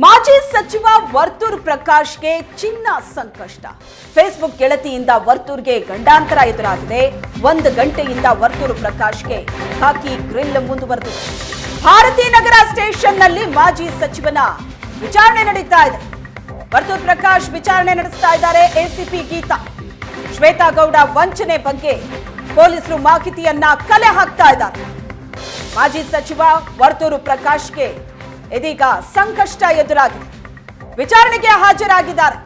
ಮಾಜಿ ಸಚಿವ ವರ್ತೂರ್ ಪ್ರಕಾಶ್ಗೆ ಚಿನ್ನ ಸಂಕಷ್ಟ. ಫೇಸ್ಬುಕ್ ಗೆಳತಿಯಿಂದ ವರ್ತೂರ್ಗೆ ಗಂಡಾಂತರ ಎದುರಾಗಿದೆ. ಒಂದು ಗಂಟೆಯಿಂದ ವರ್ತೂರ್ ಪ್ರಕಾಶ್ಗೆ ಹಾಕಿ ಗ್ರಿಲ್ ಮುಂದುವರೆದಿದೆ. ಭಾರತೀ ನಗರ ಸ್ಟೇಷನ್ನಲ್ಲಿ ಮಾಜಿ ಸಚಿವನ ವಿಚಾರಣೆ ನಡೀತಾ ಇದೆ. ವರ್ತೂರ್ ಪ್ರಕಾಶ್ ವಿಚಾರಣೆ ನಡೆಸ್ತಾ ಇದ್ದಾರೆ ಎಸಿಪಿ ಗೀತಾ. ಶ್ವೇತಾ ಗೌಡ ವಂಚನೆ ಬಗ್ಗೆ ಪೊಲೀಸರು ಮಾಹಿತಿಯನ್ನ ಕಲೆ ಹಾಕ್ತಾ ಇದ್ದಾರೆ. ಮಾಜಿ ಸಚಿವ ವರ್ತೂರು ಪ್ರಕಾಶ್ಗೆ ಇದೀಗ ಸಂಕಷ್ಟ ಎದುರಾಗಿದೆ. ವಿಚಾರಣೆಗೆ ಹಾಜರಾಗಿದ್ದಾರೆ.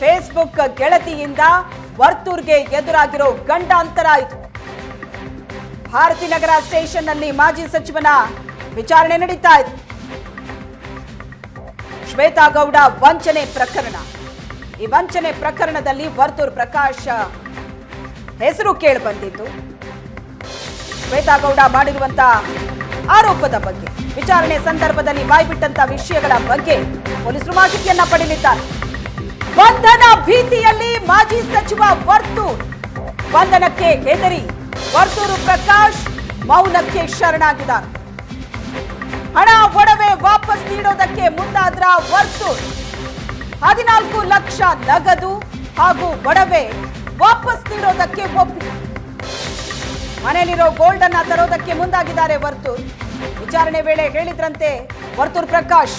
ಫೇಸ್ಬುಕ್ ಗೆಳತಿಯಿಂದ ವರ್ತೂರ್ಗೆ ಎದುರಾಗಿರೋ ಗಂಡಾಂತರ ಇದು. ಭಾರತಿನಗರ ಸ್ಟೇಷನ್ನಲ್ಲಿ ಮಾಜಿ ಸಚಿವನ ವಿಚಾರಣೆ ನಡೀತಾ ಇದೆ. ಶ್ವೇತಾ ಗೌಡ ವಂಚನೆ ಪ್ರಕರಣ. ಈ ವಂಚನೆ ಪ್ರಕರಣದಲ್ಲಿ ವರ್ತೂರ್ ಪ್ರಕಾಶ್ ಹೆಸರು ಕೇಳಿ ಬಂದಿದ್ದು. ಶ್ವೇತಾಗೌಡ ಮಾಡಿರುವಂತ ಆರೋಪದ ಬಗ್ಗೆ. ವಿಚಾರಣೆ ಸಂದರ್ಭದಲ್ಲಿ ಬಾಯ್ಬಿಟ್ಟಂತ ವಿಷಯಗಳ ಬಗ್ಗೆ ಪೊಲೀಸರು ಮಾಹಿತಿಯನ್ನ ಪಡೆಯಲಿದ್ದಾರೆ. ಬಂಧನ ಭೀತಿಯಲ್ಲಿ ಮಾಜಿ ಸಚಿವ ವರ್ತೂರ್. ಬಂಧನಕ್ಕೆ ಹೆದರಿ ವರ್ತೂರು ಪ್ರಕಾಶ್ ಮೌನಕ್ಕೆ ಶರಣಾಗಿದ್ದಾರೆ. ಹಣ, ಒಡವೆ ವಾಪಸ್ ನೀಡೋದಕ್ಕೆ ಮುಂದಾದ್ರ ವರ್ತೂರ್. ಹದಿನಾಲ್ಕು ಲಕ್ಷ ನಗದು ಹಾಗೂ ಒಡವೆ ವಾಪಸ್ ನೀಡೋದಕ್ಕೆ ಒಪ್ಪಿಗೆ. ಮನೆಯಲ್ಲಿರೋ ಗೋಲ್ಡ್ ಅನ್ನ ತರೋದಕ್ಕೆ ಮುಂದಾಗಿದ್ದಾರೆ ವರ್ತೂರ್. ವಿಚಾರಣೆ ವೇಳೆ ಹೇಳಿದ್ರಂತೆ ವರ್ತೂರ್ ಪ್ರಕಾಶ್.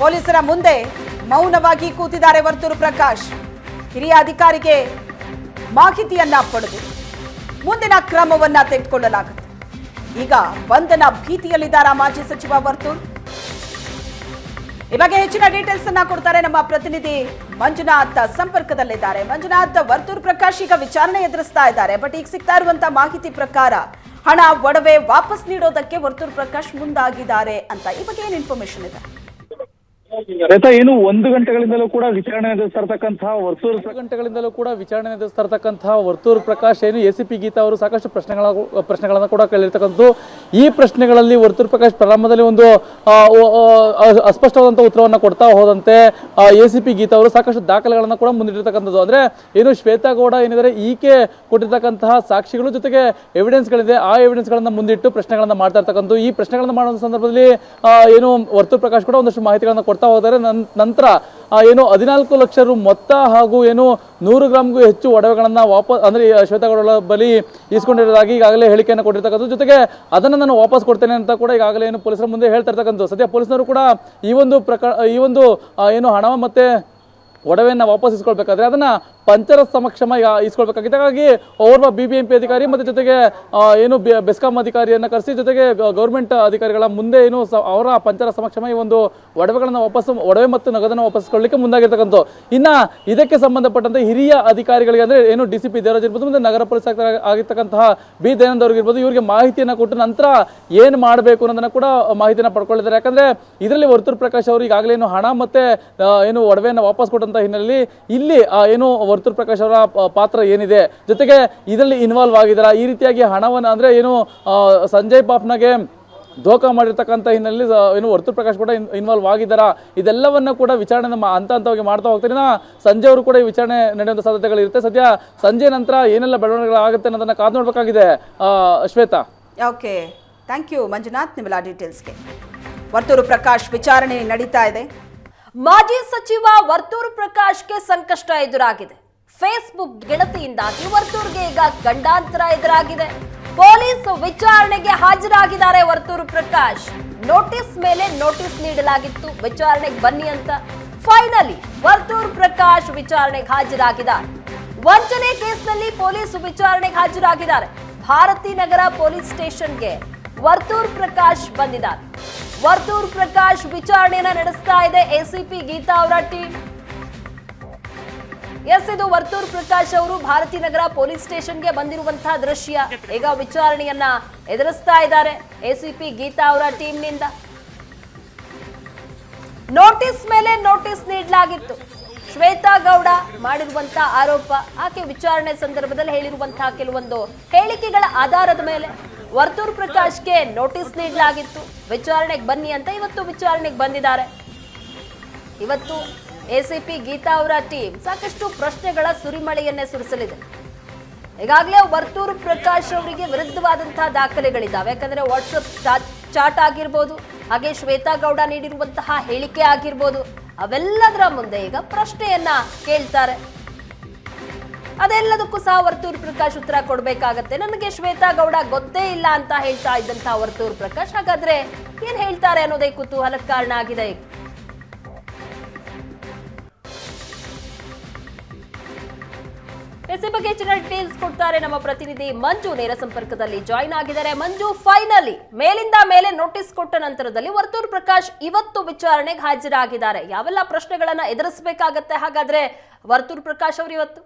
ಪೊಲೀಸರ ಮುಂದೆ ಮೌನವಾಗಿ ಕೂತಿದ್ದಾರೆ ವರ್ತೂರು ಪ್ರಕಾಶ್. ಹಿರಿಯ ಅಧಿಕಾರಿಗೆ ಮಾಹಿತಿಯನ್ನ ಪಡೆದು ಮುಂದಿನ ಕ್ರಮವನ್ನ ತೆಗೆದುಕೊಳ್ಳಲಾಗುತ್ತೆ. ಈಗ ಬಂಧನ ಭೀತಿಯಲ್ಲಿದ್ದಾರ ಮಾಜಿ ಸಚಿವ ವರ್ತೂರ್. ಈ ಬಗ್ಗೆ ಹೆಚ್ಚಿನ ಡೀಟೇಲ್ಸ್ ಅನ್ನ ಕೊಡ್ತಾರೆ ನಮ್ಮ ಪ್ರತಿನಿಧಿ ಮಂಜುನಾಥ್ ಸಂಪರ್ಕದಲ್ಲಿದ್ದಾರೆ. ಮಂಜುನಾಥ್, ವರ್ತೂರ್ ಪ್ರಕಾಶ್ ಈಗ ವಿಚಾರಣೆ ಎದುರಿಸ್ತಾ ಇದ್ದಾರೆ ಬಟ್ ಈಗ ಸಿಗ್ತಾ ಇರುವಂತಹ ಮಾಹಿತಿ ಪ್ರಕಾರ ಹಣ ಒಡವೆ ವಾಪಸ್ ನೀಡೋದಕ್ಕೆ ವರ್ತೂರ್ ಪ್ರಕಾಶ್ ಮುಂದಾಗಿದ್ದಾರೆ ಅಂತ ಈ ಬಗ್ಗೆ ಏನು ಇನ್ಫಾರ್ಮೇಶನ್ ಇದೆ? ರೈತ ಏನು ಒಂದು ಗಂಟೆಗಳಿಂದಲೂ ಕೂಡ ವಿಚಾರಣೆ ನಡೆಸ್ತಾ ಇರ್ತಕ್ಕಂತಹ ವರ್ತೂರು ಗಂಟೆಗಳಿಂದಲೂ ಕೂಡ ವಿಚಾರಣೆ ನಡೆಸ್ತಾ ವರ್ತೂರು ಪ್ರಕಾಶ್ ಏನು ಎ ಸಿ ಪಿ ಗೀತಾ ಅವರು ಸಾಕಷ್ಟು ಪ್ರಶ್ನೆಗಳ ಪ್ರಶ್ನೆಗಳನ್ನು ಕೂಡ ಕೇಳಿರ್ತಕ್ಕಂಥದ್ದು. ಈ ಪ್ರಶ್ನೆಗಳಲ್ಲಿ ವರ್ತೂರು ಪ್ರಕಾಶ್ ಪ್ರಾರಂಭದಲ್ಲಿ ಒಂದು ಅಸ್ಪಷ್ಟವಾದಂಥ ಉತ್ತರವನ್ನು ಕೊಡ್ತಾ ಹೋದಂತೆ ಎ ಸಿ ಪಿ ಗೀತಾ ಅವರು ಸಾಕಷ್ಟು ದಾಖಲೆಗಳನ್ನು ಕೂಡ ಮುಂದಿಟ್ಟಿರ್ತಕ್ಕಂಥದ್ದು. ಅಂದ್ರೆ ಏನು ಶ್ವೇತಾ ಗೌಡ ಏನಿದ್ದಾರೆ ಈಕೆ ಕೊಟ್ಟಿರ್ತಕ್ಕಂತಹ ಸಾಕ್ಷಿಗಳು ಜೊತೆಗೆ ಎವಿಡೆನ್ಸ್ಗಳಿದೆ ಆ ಎವಿಡೆನ್ಸ್ಗಳನ್ನು ಮುಂದಿಟ್ಟು ಪ್ರಶ್ನೆಗಳನ್ನು ಮಾಡ್ತಾ ಇರ್ತಕ್ಕಂಥ ಈ ಪ್ರಶ್ನೆಗಳನ್ನು ಮಾಡುವ ಸಂದರ್ಭದಲ್ಲಿ ಏನು ವರ್ತೂರು ಪ್ರಕಾಶ್ ಕೂಡ ಒಂದಷ್ಟು ಮಾಹಿತಿಗಳನ್ನು ಕೊಡ್ತಾ ಹೋದರೆ ನನ್- ನಂತರ ಏನು ಹದಿನಾಲ್ಕು ಲಕ್ಷ ರು ಮೊತ್ತ ಹಾಗೂ ಏನು ನೂರು ಗ್ರಾಮ್ಗೂ ಹೆಚ್ಚು ಒಡವೆಗಳನ್ನು ವಾಪಸ್ ಅಂದ್ರೆ ಶ್ವೇತಗೌಡ ಬಳಿ ಇಸ್ಕೊಂಡಿರೋದಾಗಿ ಈಗಾಗಲೇ ಹೇಳಿಕೆಯನ್ನು ಕೊಟ್ಟಿರ್ತಕ್ಕಂಥ ಜೊತೆಗೆ ಅದನ್ನು ನಾನು ವಾಪಸ್ ಕೊಡ್ತೇನೆ ಅಂತ ಕೂಡ ಈಗಾಗಲೇ ಏನು ಪೊಲೀಸರ ಮುಂದೆ ಹೇಳ್ತಾ ಇರ್ತಕ್ಕಂಥ ಸದ್ಯ ಪೊಲೀಸರು ಕೂಡ ಈ ಒಂದು ಪ್ರಕ ಈ ಒಂದು ಏನು ಹಣ ಮತ್ತೆ ಒಡವೆಯನ್ನು ವಾಪಸ್ ಇಸ್ಕೊಳ್ಬೇಕಾದ್ರೆ ಅದನ್ನ ಪಂಚರ ಸಮಕ್ಷಮ ಇಸ್ಕೊಳ್ಬೇಕಾಗಿತ್ತು ಹಾಗಾಗಿ ಓರ್ವ ಬಿ ಬಿ ಎಂ ಪಿ ಅಧಿಕಾರಿ ಮತ್ತು ಜೊತೆಗೆ ಏನು ಬೆಸ್ಕಾಂ ಅಧಿಕಾರಿಯನ್ನು ಕರೆಸಿ ಜೊತೆಗೆ ಗೌರ್ಮೆಂಟ್ ಅಧಿಕಾರಿಗಳ ಮುಂದೆ ಏನು ಅವರ ಪಂಚರ ಸಮಕ್ಷಮ ಈ ಒಂದು ಒಡವೆಗಳನ್ನು ವಾಪಸ್, ಒಡವೆ ಮತ್ತು ನಗದನ್ನು ವಾಪಸ್ಕೊಳ್ಳಿಕ್ಕೆ ಮುಂದಾಗಿರ್ತಕ್ಕಂಥ ಇನ್ನು ಇದಕ್ಕೆ ಸಂಬಂಧಪಟ್ಟಂತೆ ಹಿರಿಯ ಅಧಿಕಾರಿಗಳಿಗೆ ಅಂದರೆ ಏನು ಡಿ ಸಿ ಪಿ ದೇವರಾಜ್ ಇರ್ಬೋದು, ಮತ್ತು ನಗರ ಪೊಲೀಸ್ ಆಗಿರ್ತಕ್ಕಂತಹ ಬಿ ದಯಾನಂದ್ ಅವ್ರಿಗಿರ್ಬೋದು ಇವರಿಗೆ ಮಾಹಿತಿಯನ್ನು ಕೊಟ್ಟು ನಂತರ ಏನು ಮಾಡಬೇಕು ಅನ್ನೋದನ್ನು ಕೂಡ ಮಾಹಿತಿಯನ್ನು ಪಡ್ಕೊಳ್ಳಿದ್ದಾರೆ. ಯಾಕಂದರೆ ಇದರಲ್ಲಿ ವರ್ತೂರ್ ಪ್ರಕಾಶ್ ಅವರು ಈಗಾಗಲೇ ಏನು ಹಣ ಮತ್ತೆ ಏನು ಒಡವೆಯನ್ನು ವಾಪಸ್ ಕೊಟ್ಟಂಥ ಹಿನ್ನೆಲೆಯಲ್ಲಿ ಇಲ್ಲಿ ಏನು ವರ್ತೂರ್ ಪ್ರಕಾಶ್ ಅವರ ಪಾತ್ರ ಏನಿದೆ? ಜೊತೆಗೆ ಇದರಲ್ಲಿ ಇನ್ವಾಲ್ವ್ ಆಗಿದಾರ ಈ ರೀತಿಯಾಗಿ ಹಣವನ್ನು ಅಂದ್ರೆ ಏನು ಸಂಜಯ್ ಪಾಪ್ನಗೆ ಧೋಕಾ ಮಾಡಿರ್ತಕ್ಕಂಥ ಹಿನ್ನೆಲೆಯಲ್ಲಿ ಏನು ವರ್ತು ಪ್ರಕಾಶ್ ಕೂಡ ಇನ್ವಾಲ್ವ್ ಆಗಿದ್ದಾರಾ? ಇದೆಲ್ಲವನ್ನ ಕೂಡ ವಿಚಾರಣೆ ಹಂತ ಹಂತವಾಗಿ ಮಾಡ್ತಾ ಹೋಗ್ತಾರೆ ಸಂಜೆ ಅವರು ಕೂಡ ಈ ವಿಚಾರಣೆ ನಡೆಯುವಂಥ ಸಾಧ್ಯತೆಗಳಿರುತ್ತೆ ಸದ್ಯ ಸಂಜೆ ನಂತರ ಏನೆಲ್ಲ ಬೆಳವಣಿಗೆಗಳಾಗುತ್ತೆ ಅನ್ನೋದನ್ನ ಕಾದು ನೋಡಬೇಕಾಗಿದೆ Shweta. Okay. Thank you. Manjunath, ನಿಮ್ಮೆಲ್ಲ ಡೀಟೇಲ್ಸ್ಗೆ. ವರ್ತೂರು ಪ್ರಕಾಶ್ ವಿಚಾರಣೆ ನಡೀತಾ ಇದೆ. ಮಾಜಿ ಸಚಿವ ವರ್ತೂರು ಪ್ರಕಾಶ್ಗೆ ಸಂಕಷ್ಟ ಎದುರಾಗಿದೆ. ಫೇಸ್ಬುಕ್ ಗೆಳತಿಯಿಂದಾಗಿ ವರ್ತೂರ್ಗೆ ಈಗ ಗಂಡಾಂತರ ಎದುರಾಗಿದೆ. ಪೊಲೀಸ್ ವಿಚಾರಣೆಗೆ ಹಾಜರಾಗಿದ್ದಾರೆ ವರ್ತೂರು ಪ್ರಕಾಶ್. ನೋಟಿಸ್ ಮೇಲೆ ನೋಟಿಸ್ ನೀಡಲಾಗಿತ್ತು. ವಿಚಾರಣೆಗೆ ಬನ್ನಿ ಅಂತ. ಫೈನಲಿ ವರ್ತೂರ್ ಪ್ರಕಾಶ್ ವಿಚಾರಣೆಗೆ ಹಾಜರಾಗಿದ್ದಾರೆ. ವಂಚನೆ ಕೇಸ್ನಲ್ಲಿ ಪೊಲೀಸ್ ವಿಚಾರಣೆಗೆ ಹಾಜರಾಗಿದ್ದಾರೆ. ಭಾರತಿ ನಗರ ಪೊಲೀಸ್ ಸ್ಟೇಷನ್ಗೆ ವರ್ತೂರ್ ಪ್ರಕಾಶ್ ಬಂದಿದ್ದಾರೆ. ವರ್ತೂರ್ ಪ್ರಕಾಶ್ ವಿಚಾರಣೆಯನ್ನ ನಡೆಸ್ತಾ ಇದೆ. ಎಸಿಪಿ ಗೀತಾ ಅವರ ಟೀಮ್. ಎಸ್, ಇದು ವರ್ತೂರ್ ಪ್ರಕಾಶ್ ಅವರು ಭಾರತಿ ನಗರ ಪೊಲೀಸ್ ಸ್ಟೇಷನ್ಗೆ ಬಂದಿರುವಂತಹ ದೃಶ್ಯ. ಈಗ ವಿಚಾರಣೆಯನ್ನ ಎದುರಿಸ್ತಾ ಇದ್ದಾರೆ ಎಸಿಪಿ ಗೀತಾ ಅವರ ಟೀಮ್ನಿಂದ. ನೋಟಿಸ್ ಮೇಲೆ ನೋಟಿಸ್ ನೀಡಲಾಗಿತ್ತು. ಶ್ವೇತಾ ಗೌಡ ಮಾಡಿರುವಂತಹ ಆರೋಪ, ಆಕೆ ವಿಚಾರಣೆ ಸಂದರ್ಭದಲ್ಲಿ ಹೇಳಿರುವಂತಹ ಕೆಲವೊಂದು ಹೇಳಿಕೆಗಳ ಆಧಾರದ ಮೇಲೆ ವರ್ತೂರ್ ಪ್ರಕಾಶ್ಗೆ ನೋಟಿಸ್ ನೀಡಲಾಗಿತ್ತು. ವಿಚಾರಣೆಗೆ ಬನ್ನಿ ಅಂತ ಇವತ್ತು ವಿಚಾರಣೆಗೆ ಬಂದಿದ್ದಾರೆ. ಇವತ್ತು ಎಸಿಪಿ ಗೀತಾ ಅವರ ಟೀಮ್ ಸಾಕಷ್ಟು ಪ್ರಶ್ನೆಗಳ ಸುರಿಮಳೆಯನ್ನೇ ಸುರಿಸಲಿದೆ. ಈಗಾಗಲೇ ವರ್ತೂರು ಪ್ರಕಾಶ್ ಅವರಿಗೆ ವಿರುದ್ಧವಾದಂತಹ ದಾಖಲೆಗಳಿದ್ದಾವೆ. ಯಾಕಂದ್ರೆ ವಾಟ್ಸಪ್ ಚಾಟ್ ಆಗಿರ್ಬೋದು, ಹಾಗೆ ಶ್ವೇತಾ ಗೌಡ ನೀಡಿರುವಂತಹ ಹೇಳಿಕೆ ಆಗಿರ್ಬೋದು, ಅವೆಲ್ಲದರ ಮುಂದೆ ಈಗ ಪ್ರಶ್ನೆಯನ್ನ ಕೇಳ್ತಾರೆ. ಅದೆಲ್ಲದಕ್ಕೂ ಸಹ ವರ್ತೂರು ಪ್ರಕಾಶ್ ಉತ್ತರ ಕೊಡಬೇಕಾಗತ್ತೆ. ನನಗೆ ಶ್ವೇತಾ ಗೌಡ ಗೊತ್ತೇ ಇಲ್ಲ ಅಂತ ಹೇಳ್ತಾ ಇದ್ದಂತ ವರ್ತೂರು ಪ್ರಕಾಶ್, ಹಾಗಾದ್ರೆ ಏನ್ ಹೇಳ್ತಾರೆ ಅನ್ನೋದೇ ಕುತೂಹಲಕ್ಕೆ ಕಾರಣ ಆಗಿದೆ ಈಗ. ಎಸ್ ಬಗ್ಗೆ ಹೆಚ್ಚಿನ ಡೀಟೇಲ್ಸ್ ಕೊಡ್ತಾರೆ ನಮ್ಮ ಪ್ರತಿನಿಧಿ ಮಂಜು ನೇರ ಸಂಪರ್ಕದಲ್ಲಿ ಜಾಯಿನ್ ಆಗಿದ್ದಾರೆ. ಮಂಜು ಫೈನಲಿ ಮೇಲಿಂದ ಮೇಲೆ ನೋಟಿಸ್ ಕೊಟ್ಟ ನಂತರದಲ್ಲಿ ವರ್ತೂರ್ ಪ್ರಕಾಶ್ ಇವತ್ತು ವಿಚಾರಣೆಗೆ ಹಾಜರಾಗಿದ್ದಾರೆ. ಯಾವೆಲ್ಲ ಪ್ರಶ್ನೆಗಳನ್ನ ಎದುರಿಸಬೇಕಾಗತ್ತೆ? ಹಾಗಾದ್ರೆ ವರ್ತೂರ್ ಪ್ರಕಾಶ್ ಅವರು ಇವತ್ತು?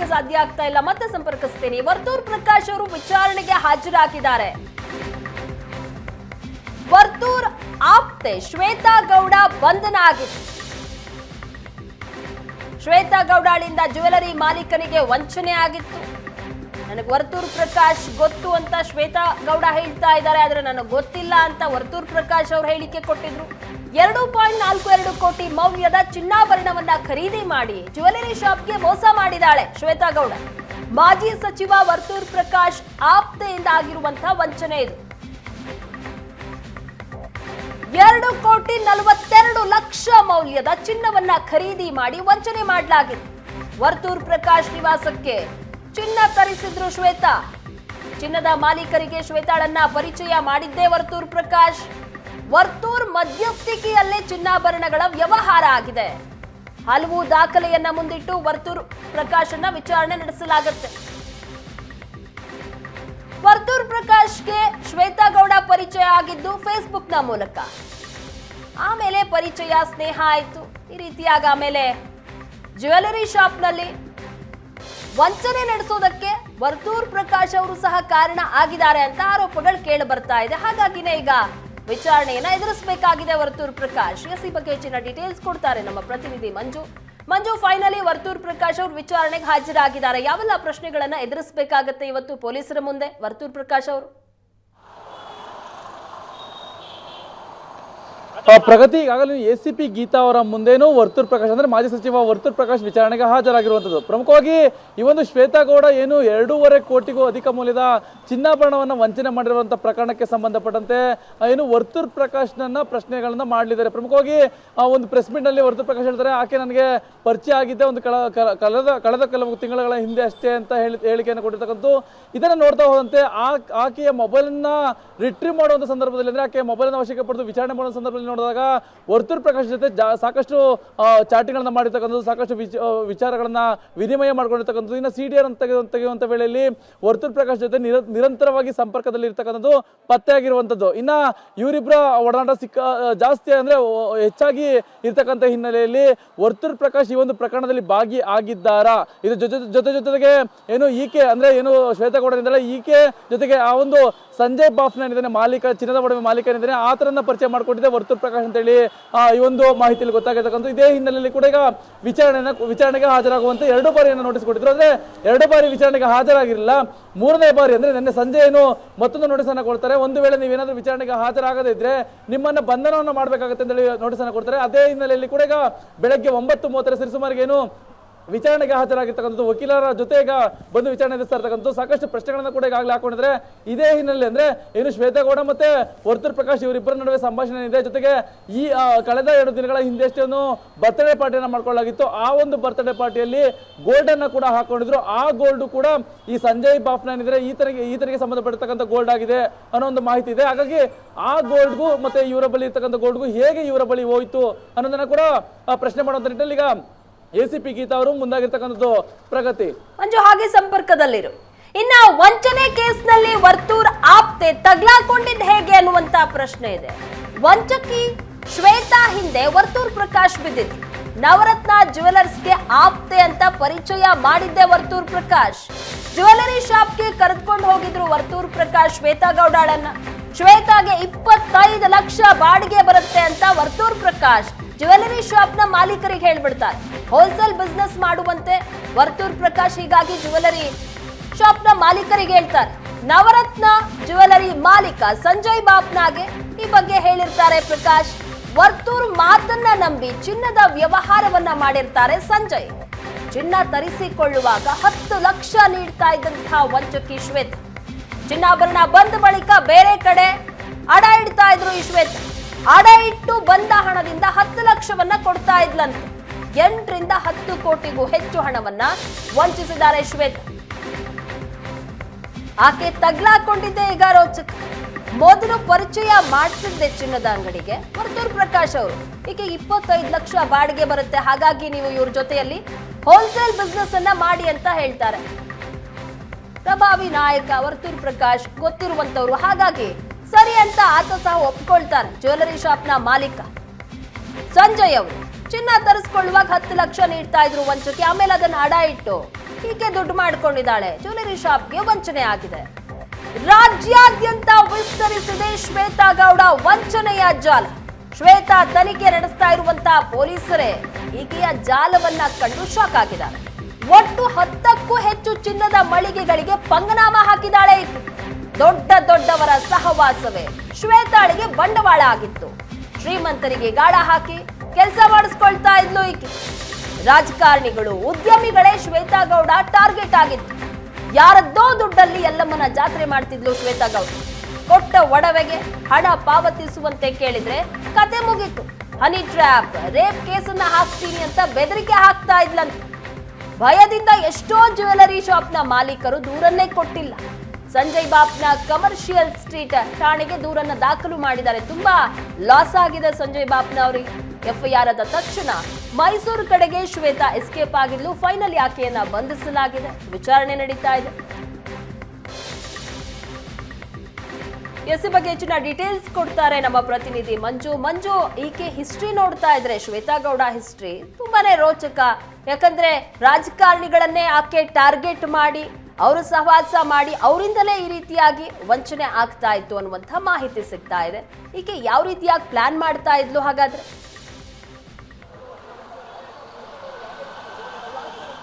ಸಂಪರ್ಕ ಸಾಧ್ಯ ಆಗ್ತಾ ಇಲ್ಲ, ಮತ್ತೆ ಸಂಪರ್ಕಿಸ್ತೀನಿ. ವರ್ತೂರ್ ಪ್ರಕಾಶ್ ಅವರು ವಿಚಾರಣೆಗೆ ಹಾಜರಾಗಿದ್ದಾರೆ. ವರ್ತೂರ್ ಆಪ್ತೆ ಶ್ವೇತಾ ಗೌಡ ಬಂಧನ ಆಗಿದೆ ಶ್ವೇತಾ ಗೌಡಾಳಿಂದ ಜ್ಯುವೆಲರಿ ಮಾಲೀಕನಿಗೆ ವಂಚನೆ ಆಗಿತ್ತು. ನನಗೆ ವರ್ತೂರ್ ಪ್ರಕಾಶ್ ಗೊತ್ತು ಅಂತ ಶ್ವೇತಾ ಗೌಡ ಹೇಳ್ತಾ ಇದ್ದಾರೆ, ಆದ್ರೆ ನನಗೆ ಗೊತ್ತಿಲ್ಲ ಅಂತ ವರ್ತೂರ್ ಪ್ರಕಾಶ್ ಅವರು ಹೇಳಿಕೆ ಕೊಟ್ಟಿದ್ರು. ಎರಡು ಪಾಯಿಂಟ್ ನಾಲ್ಕು ಎರಡು ಕೋಟಿ ಮೌಲ್ಯದ ಚಿನ್ನಾಭರಣವನ್ನ ಖರೀದಿ ಮಾಡಿ ಜ್ಯುವೆಲರಿ ಶಾಪ್ಗೆ ಮೋಸ ಮಾಡಿದಾಳೆ ಶ್ವೇತಾ ಗೌಡ. ಮಾಜಿ ಸಚಿವ ವರ್ತೂರ್ ಪ್ರಕಾಶ್ ಆಪ್ತೆಯಿಂದ ಆಗಿರುವಂತಹ ವಂಚನೆ ಇದು. ಎರಡು ಕೋಟಿ ನಲವತ್ತೆರಡು ಲಕ್ಷ ಮೌಲ್ಯದ ಚಿನ್ನವನ್ನ ಖರೀದಿ ಮಾಡಿ ವಂಚನೆ ಮಾಡಲಾಗಿದೆ. ವರ್ತೂರ್ ಪ್ರಕಾಶ್ ನಿವಾಸಕ್ಕೆ ಚಿನ್ನ ತರಿಸಿದ್ರು ಶ್ವೇತಾ. ಚಿನ್ನದ ಮಾಲೀಕರಿಗೆ ಶ್ವೇತಾಳನ್ನ ಪರಿಚಯ ಮಾಡಿದ್ದೇ ವರ್ತೂರ್ ಪ್ರಕಾಶ್. ವರ್ತೂರ್ ಮಧ್ಯಸ್ಥಿಕೆಯಲ್ಲೇ ಚಿನ್ನಾಭರಣಗಳ ವ್ಯವಹಾರ ಆಗಿದೆ. ಹಲವು ದಾಖಲೆಯನ್ನ ಮುಂದಿಟ್ಟು ವರ್ತೂರ್ ಪ್ರಕಾಶನ ವಿಚಾರಣೆ ನಡೆಸಲಾಗುತ್ತೆ. ವರ್ತೂರ್ ಪ್ರಕಾಶ್ಗೆ ಶ್ವೇತಾ ಗೌಡ ಪರಿಚಯ ಆಗಿದ್ದು ಫೇಸ್ಬುಕ್ನ ಮೂಲಕ. ಆಮೇಲೆ ಪರಿಚಯ ಸ್ನೇಹ ಆಯಿತು. ಈ ರೀತಿಯಾಗಿ ಆಮೇಲೆ ಜ್ಯುವೆಲರಿ ಶಾಪ್ನಲ್ಲಿ ವಂಚನೆ ನಡೆಸೋದಕ್ಕೆ ವರ್ತೂರ್ ಪ್ರಕಾಶ್ ಅವರು ಸಹ ಕಾರಣ ಆಗಿದ್ದಾರೆ ಅಂತ ಆರೋಪಗಳು ಕೇಳಿ ಬರ್ತಾ ಇದೆ. ಹಾಗಾಗಿನೇ ಈಗ ವಿಚಾರಣೆಯನ್ನ ಎದುರಿಸಬೇಕಾಗಿದೆ, ವರ್ತೂರ್ ಪ್ರಕಾಶ್. ಎಸ್ ಈ ಬಗ್ಗೆ ಹೆಚ್ಚಿನ ಡೀಟೇಲ್ಸ್ ಕೊಡ್ತಾರೆ ನಮ್ಮ ಪ್ರತಿನಿಧಿ ಮಂಜು. ಮಂಜು ಫೈನಲಿ ವರ್ತೂರ್ ಪ್ರಕಾಶ್ ಅವರು ವಿಚಾರಣೆಗೆ ಹಾಜರಾಗಿದ್ದಾರೆ. ಯಾವೆಲ್ಲ ಪ್ರಶ್ನೆಗಳನ್ನ ಎದುರಿಸಬೇಕಾಗತ್ತೆ ಇವತ್ತು ಪೊಲೀಸರ ಮುಂದೆ, ವರ್ತೂರ್ ಪ್ರಕಾಶ್ ಅವರು? ಪ್ರಗತಿ ಈಗಾಗಲೇ ಎ ಸಿ ಪಿ ಗೀತಾ ಅವರ ಮುಂದೇನೂ ವರ್ತೂರ್ ಪ್ರಕಾಶ್ ಅಂದ್ರೆ ಮಾಜಿ ಸಚಿವ ವರ್ತೂರ್ ಪ್ರಕಾಶ್ ವಿಚಾರಣೆಗೆ ಹಾಜರಾಗಿರುವಂಥದ್ದು ಪ್ರಮುಖವಾಗಿ ಈ ಒಂದು ಶ್ವೇತಾ ಗೌಡ ಏನು ಎರಡೂವರೆ ಕೋಟಿಗೂ ಅಧಿಕ ಮೌಲ್ಯದ ಚಿನ್ನಾಭರಣವನ್ನು ವಂಚನೆ ಮಾಡಿರುವಂಥ ಪ್ರಕರಣಕ್ಕೆ ಸಂಬಂಧಪಟ್ಟಂತೆ ಏನು ವರ್ತೂರ್ ಪ್ರಕಾಶ್ನನ್ನ ಪ್ರಶ್ನೆಗಳನ್ನು ಮಾಡಲಿದ್ದಾರೆ. ಪ್ರಮುಖವಾಗಿ ಒಂದು ಪ್ರೆಸ್ ಮೀಟ್ನಲ್ಲಿ ವರ್ತೂರ್ ಪ್ರಕಾಶ್ ಹೇಳ್ತಾರೆ, ಆಕೆ ನನಗೆ ಪರಿಚಯ ಆಗಿದ್ದೆ ಒಂದು ಕಳ ಕಳೆದ ಕಳೆದ ಕೆಲವು ತಿಂಗಳ ಹಿಂದೆ ಅಷ್ಟೇ ಅಂತ ಹೇಳಿ, ಹೇಳಿಕೆಯನ್ನು ಕೊಟ್ಟಿರ್ತಕ್ಕಂಥ ಇದನ್ನ ನೋಡ್ತಾ ಹೋದಂತೆ, ಆ, ಆಕೆಯ ಮೊಬೈಲನ್ನು ರಿಟ್ರೀವ್ ಮಾಡುವಂಥ ಸಂದರ್ಭದಲ್ಲಿ ಅಂದ್ರೆ ಆಕೆ ಮೊಬೈಲ್ ಅವಶ್ಯಕ ಪಡೆದು ವಿಚಾರಣೆ ಮಾಡುವ ಸಂದರ್ಭದಲ್ಲಿ ನೋಡಿದಾಗ ವರ್ತೂರ್ ಪ್ರಕಾಶ್ ಜೊತೆ ಸಾಕಷ್ಟು ಚಾಟಿಗಳನ್ನ ಮಾಡಿರ್ತಕ್ಕಂಥದ್ದು, ಸಾಕಷ್ಟು ವಿಚಾರಗಳನ್ನ ವಿನಿಮಯ ಮಾಡ್ಕೊಂಡಿರ್ತಕ್ಕಂಥದ್ದು, ಇನ್ನು ಸಿ ಡಿ ಆರ್ ಅಂತ ತೆಗೆಯುವಂಥ ವೇಳೆಯಲ್ಲಿ ವರ್ತೂರ್ ಪ್ರಕಾಶ್ ಜೊತೆ ನಿರ, ನಿರಂತರವಾಗಿ ಸಂಪರ್ಕದಲ್ಲಿ ಇರ್ತಕ್ಕಂಥದ್ದು ಪತ್ತೆಯಾಗಿರುವಂಥದ್ದು. ಇನ್ನ ಇವರಿಬ್ಬರ ಒಡನಾಟ ಸಿಕ್ಕ ಜಾಸ್ತಿ ಅಂದ್ರೆ ಹೆಚ್ಚಾಗಿ ಇರ್ತಕ್ಕಂಥ ಹಿನ್ನೆಲೆಯಲ್ಲಿ ವರ್ತೂರ್ ಪ್ರಕಾಶ್ ಈ ಒಂದು ಪ್ರಕರಣದಲ್ಲಿ ಭಾಗಿ ಆಗಿದ್ದಾರಾ? ಇದು ಜೊತೆ ಜೊತೆ, ಜೊತೆಗೆ ಏನು ಈಕೆ, ಅಂದ್ರೆ ಏನು ಶ್ವೇತಗೌಡನಿಂದಲೇ ಈಕೆ ಜೊತೆಗೆ ಆ ಒಂದು ಸಂಜಯ್ ಬಾಫ್ನ ಏನಿದ್ದಾನೆ, ಮಾಲೀಕ, ಚಿನ್ನದ ಒಡವೆ ಮಾಲೀಕ ಏನಿದ್ದಾನೆ ಆತರನ್ನ ಪರಿಚಯ ಮಾಡ್ಕೊಂಡಿದ್ದೆ ವರ್ತೂರ್ ಪ್ರಕಾಶ್ ಅಂತೇಳಿ ಈ ಒಂದು ಮಾಹಿತಿಯಲ್ಲಿ ಗೊತ್ತಾಗಿರ್ತಕ್ಕಂಥ ಇದೇ ಹಿನ್ನೆಲೆಯಲ್ಲಿ ಕೂಡ ಈಗ ವಿಚಾರಣೆಯನ್ನು ವಿಚಾರಣೆಗೆ ಹಾಜರಾಗುವಂತೆ ಎರಡು ಬಾರಿಯನ್ನು ನೋಟಿಸ್ ಕೊಟ್ಟಿದ್ರು. ಅಂದರೆ ಎರಡು ಬಾರಿ ವಿಚಾರಣೆಗೆ ಹಾಜರಾಗಿರಲಿಲ್ಲ. ಮೂರನೇ ಬಾರಿ ಅಂದ್ರೆ ನಿನ್ನೆ ಸಂಜೆ ಏನು ಮತ್ತೊಂದು ನೋಟಿಸ್ ಅನ್ನ ಕೊಡ್ತಾರೆ. ಒಂದು ವೇಳೆ ನೀವೇನಾದರೂ ವಿಚಾರಣೆಗೆ ಹಾಜರಾಗದೇ ಇದ್ರೆ ನಿಮ್ಮನ್ನ ಬಂಧನವನ್ನು ಮಾಡಬೇಕಾಗುತ್ತೆ ಅಂತೇಳಿ ನೋಟಿಸ್ ಅನ್ನ ಕೊಡ್ತಾರೆ. ಅದೇ ಹಿನ್ನೆಲೆಯಲ್ಲಿ ಕೂಡ ಈಗ ಬೆಳಗ್ಗೆ ಒಂಬತ್ತು ಮೂವತ್ತರ ಸರಿಸುಮಾರಿಗೆ ಏನು ವಿಚಾರಣೆಗೆ ಹಾಜರಾಗಿರ್ತಕ್ಕಂಥದ್ದು ವಕೀಲರ ಜೊತೆ ಈಗ ಬಂದು ವಿಚಾರಣೆ ನಡೆಸ್ತಾ ಸಾಕಷ್ಟು ಪ್ರಶ್ನೆಗಳನ್ನು ಕೂಡ ಈಗಾಗಲೇ ಹಾಕೊಂಡಿದ್ರೆ ಇದೇ ಹಿನ್ನೆಲೆ ಅಂದ್ರೆ ಏನು ಶ್ವೇತಗೌಡ ಮತ್ತೆ ವರ್ತೂರ್ ಪ್ರಕಾಶ್ ಇವರಿಬ್ಬರ ನಡುವೆ ಸಂಭಾಷಣೆ ಇದೆ. ಜೊತೆಗೆ ಈ ಕಳೆದ ಎರಡು ದಿನಗಳ ಹಿಂದೆಷ್ಟೇ ಒಂದು ಬರ್ತ್ಡೇ ಪಾರ್ಟಿಯನ್ನ ಮಾಡ್ಕೊಳ್ಳಲಾಗಿತ್ತು. ಆ ಒಂದು ಬರ್ತ್ಡೇ ಪಾರ್ಟಿಯಲ್ಲಿ ಗೋಲ್ಡ್ ಕೂಡ ಹಾಕೊಂಡಿದ್ರು. ಆ ಗೋಲ್ಡ್ ಕೂಡ ಈ ಸಂಜಯ್ ಬಾಫ್ನ ಏನಿದ್ರೆ ಈತನಿಗೆ ಈತನಿಗೆ ಸಂಬಂಧಪಟ್ಟಿರ್ತಕ್ಕಂಥ ಗೋಲ್ಡ್ ಆಗಿದೆ ಅನ್ನೋ ಒಂದು ಮಾಹಿತಿ ಇದೆ. ಹಾಗಾಗಿ ಆ ಗೋಲ್ಡ್ಗೂ ಮತ್ತೆ ಇವರ ಬಳಿ ಇರ್ತಕ್ಕಂಥ ಗೋಲ್ಡ್ಗೂ ಹೇಗೆ ಇವರ ಬಳಿ ಹೋಯ್ತು ಅನ್ನೋದನ್ನ ಕೂಡ ಪ್ರಶ್ನೆ ಮಾಡುವಂತ ನಿಟ್ಟಿನಲ್ಲಿ ಈಗ ಎ ಗೀತಾ ಅವರು ಮುಂದಾಗಿರ್ತಕ್ಕಂಥದ್ದು ಪ್ರಗತಿ. ಮಂಜು ಹಾಗೆ ಸಂಪರ್ಕದಲ್ಲಿರು. ಇನ್ನ ವಂಚನೆ ಕೇಸ್ನಲ್ಲಿ ವರ್ತೂರ್ ಆಪ್ತೆ ತಗ್ಲಾಕೊಂಡಿದ್ ಹೇಗೆ ಅನ್ನುವಂತ ಪ್ರಶ್ನೆ ಇದೆ. ವಂಚಕಿ ಶ್ವೇತಾ ಹಿಂದೆ ವರ್ತೂರ್ ಪ್ರಕಾಶ್ ಬಿದ್ದಿದ್ರು. ನವರತ್ನ ಜ್ಯುವೆಲರ್ಸ್ಗೆ ಆಪ್ತೆ ಅಂತ ಪರಿಚಯ ಮಾಡಿದ್ದೆ ವರ್ತೂರ್ ಪ್ರಕಾಶ್. ಜ್ಯುವೆಲರಿ ಶಾಪ್ಗೆ ಕರೆದುಕೊಂಡು ಹೋಗಿದ್ರು ವರ್ತೂರ್ ಪ್ರಕಾಶ್ ಶ್ವೇತಾ ಗೌಡಾಳನ್ನ ಶ್ವೇತಾಗೆ ಇಪ್ಪತ್ತೈದು ಲಕ್ಷ ಬಾಡಿಗೆ ಬರುತ್ತೆ ಅಂತ ವರ್ತೂರ್ ಪ್ರಕಾಶ್ ಜ್ಯುವೆಲರಿ ಶಾಪ್ನ ಮಾಲೀಕರಿಗೆ ಹೇಳ್ಬಿಡ್ತಾರೆ. ಹೋಲ್ಸೇಲ್ ಬಿಸ್ನೆಸ್ ಮಾಡುವಂತೆ ವರ್ತೂರ್ ಪ್ರಕಾಶ್ ಹೀಗಾಗಿ ಜ್ಯುವೆಲರಿ ಶಾಪ್ನ ಮಾಲೀಕರಿಗೆ ಹೇಳ್ತಾರೆ. ನವರತ್ನ ಜ್ಯುವೆಲರಿ ಮಾಲೀಕ ಸಂಜಯ್ ಬಾಪ್ನಾಗೆ ಈ ಬಗ್ಗೆ ಹೇಳಿರ್ತಾರೆ ಪ್ರಕಾಶ್. ವರ್ತೂರ್ ಮಾತನ್ನ ನಂಬಿ ಚಿನ್ನದ ವ್ಯವಹಾರವನ್ನ ಮಾಡಿರ್ತಾರೆ ಸಂಜಯ್. ಚಿನ್ನ ತರಿಸಿಕೊಳ್ಳುವಾಗ ಹತ್ತು ಲಕ್ಷ ನೀಡ್ತಾ ಇದ್ದಂತಹ ವಂಚಕಿ ಶ್ವೇತ. ಚಿನ್ನಾಭರಣ ಬಂದ ಬಳಿಕ ಬೇರೆ ಕಡೆ ಅಡ ಇಡ್ತಾ ಇದ್ರು ಈ ಶ್ವೇತ. ಅಡ ಇಟ್ಟು ಬಂದ ಹಣದಿಂದ ಹತ್ತು ಲಕ್ಷವನ್ನ ಕೊಡ್ತಾ ಇದ್ಲಂತೆ. ಎಂಟರಿಂದ ಹತ್ತು ಕೋಟಿಗೂ ಹೆಚ್ಚು ಹಣವನ್ನ ವಂಚಿಸಿದ್ದಾರೆ ಶ್ವೇತ್. ಆಕೆ ತಗ್ಲಾಕೊಂಡಿದ್ದೆ ಈಗ ರೋಚಕ. ಮೊದಲು ಪರಿಚಯ ಮಾಡಿಸಿದ್ದೆ ಚಿನ್ನದ ಅಂಗಡಿಗೆ. ವರ್ತೂರ್ ಪ್ರಕಾಶ್ ಅವರು, ಈಕೆ ಇಪ್ಪತ್ತೈದು ಲಕ್ಷ ಬಾಡಿಗೆ ಬರುತ್ತೆ, ಹಾಗಾಗಿ ನೀವು ಇವ್ರ ಜೊತೆಯಲ್ಲಿ ಹೋಲ್ಸೇಲ್ ಬಿಸ್ನೆಸ್ ಅನ್ನ ಮಾಡಿ ಅಂತ ಹೇಳ್ತಾರೆ. ಪ್ರಭಾವಿ ನಾಯಕ ವರ್ತೂರ್ ಪ್ರಕಾಶ್ ಗೊತ್ತಿರುವಂತವ್ರು ಹಾಗಾಗಿ ಸರಿ ಅಂತ ಆತ ಸಹ ಒಪ್ಕೊಳ್ತಾರೆ. ಜ್ಯುವೆಲರಿ ಶಾಪ್ನ ಮಾಲೀಕ. ಸಂಜಯ್ ಅವರು ಚಿನ್ನ ತರಿಸ್ಕೊಳ್ಳುವಾಗ ಹತ್ತು ಲಕ್ಷ ನೀಡ್ತಾ ಇದ್ರು ವಂಚಕಿ, ಆಮೇಲೆ ಅದನ್ನ ಅಡ ಇಟ್ಟು ಹೀಗೆ ದುಡ್ಡು ಮಾಡ್ಕೊಂಡಿದ್ದಾಳೆ. ಜ್ಯುವೆಲರಿ ಶಾಪ್ಗೆ ವಂಚನೆ ಆಗಿದೆ. ರಾಜ್ಯಾದ್ಯಂತ ವಿಸ್ತರಿಸಿದೆ ಶ್ವೇತಾ ಗೌಡ ವಂಚನೆಯ ಜಾಲ. ಶ್ವೇತಾ ತನಿಖೆ ನಡೆಸ್ತಾ ಇರುವಂತಹ ಪೊಲೀಸರೇ, ಈಕೆಯ ಜಾಲವನ್ನ ಕಂಡು ಶಾಕ್ ಆಗಿದ್ದಾರೆ. ಒಟ್ಟು ಹತ್ತಕ್ಕೂ ಹೆಚ್ಚು ಚಿನ್ನದ ಮಳಿಗೆಗಳಿಗೆ ಪಂಗನಾಮ ಹಾಕಿದಾಳೆ ದೊಡ್ಡ ದೊಡ್ಡವರ ಸಹವಾಸವೇ. ಶ್ವೇತಾಳಿಗೆ ಬಂಡವಾಳ ಆಗಿತ್ತು. ಶ್ರೀಮಂತರಿಗೆ ಗಾಳ ಹಾಕಿ ಕೆಲಸ ಮಾಡಿಸ್ಕೊಳ್ತಾ ಇದ್ಲು ಈಕೆ. ರಾಜಕಾರಣಿಗಳು ಉದ್ಯಮಿಗಳೇ ಶ್ವೇತಾ ಗೌಡ ಟಾರ್ಗೆಟ್ ಆಗಿತ್ತು. ಯಾರದ್ದೋ ದುಡ್ಡಲ್ಲಿ ಎಲ್ಲಮ್ಮನ ಜಾತ್ರೆ ಮಾಡ್ತಿದ್ಲು ಶ್ವೇತಾ ಗೌಡ ಕೊಟ್ಟ ಒಡವೆಗೆ ಹಣ ಪಾವತಿಸುವಂತೆ ಕೇಳಿದ್ರೆ ಕತೆ ಮುಗೀತು. ಹನಿ ಟ್ರ್ಯಾಪ್, ರೇಪ್ ಕೇಸನ್ನ ಹಾಕ್ತೀನಿ ಅಂತ ಬೆದರಿಕೆ ಹಾಕ್ತಾ ಇದ್ಲಂತೆ. ಭಯದಿಂದ ಎಷ್ಟೋ ಜ್ಯುವೆಲರಿ ಶಾಪ್ನ ಮಾಲೀಕರು ದೂರನ್ನೇ ಕೊಟ್ಟಿಲ್ಲ. ಸಂಜಯ್ ಬಾಪ್ನ ಕಮರ್ಷಿಯಲ್ ಸ್ಟ್ರೀಟ್ ಠಾಣೆಗೆ ದೂರನ್ನ ದಾಖಲು ಮಾಡಿದ್ದಾರೆ. ತುಂಬಾ ಲಾಸ್ ಆಗಿದೆ ಸಂಜಯ್ ಬಾಪ್ನ ಅವರಿಗೆ. ಎಫ್ಐಆರ್ ಆದ ತಕ್ಷಣ ಮೈಸೂರು ಕಡೆಗೆ ಶ್ವೇತಾ ಎಸ್ಕೇಪ್ ಆಗಿದ್ಲು ಫೈನಲಿ ಆಕೆಯನ್ನ ಬಂಧಿಸಲಾಗಿದೆ. ವಿಚಾರಣೆ ನಡೀತಾ ಇದೆ. ಎಸ್ ಬಗ್ಗೆ ಹೆಚ್ಚಿನ ಡೀಟೇಲ್ಸ್ ಕೊಡ್ತಾರೆ ನಮ್ಮ ಪ್ರತಿನಿಧಿ ಮಂಜು. ಮಂಜು, ಈಕೆ ಹಿಸ್ಟ್ರಿ ನೋಡ್ತಾ ಇದ್ರೆ, ಶ್ವೇತಾ ಗೌಡ ಹಿಸ್ಟ್ರಿ ತುಂಬಾನೇ ರೋಚಕ. ಯಾಕಂದ್ರೆ ರಾಜಕಾರಣಿಗಳನ್ನೇ ಆಕೆ ಟಾರ್ಗೆಟ್ ಮಾಡಿ ಅವರು ಸಹವಾಸ ಮಾಡಿ ಅವರಿಂದಲೇ ಈ ರೀತಿಯಾಗಿ ವಂಚನೆ ಆಗ್ತಾ ಇತ್ತು ಅನ್ನುವಂಥ ಮಾಹಿತಿ ಸಿಗ್ತಾ ಇದೆ. ಈಕೆ ಯಾವ ರೀತಿಯಾಗಿ ಪ್ಲಾನ್ ಮಾಡ್ತಾ ಇದ್ಲು ಹಾಗಾದ್ರೆ?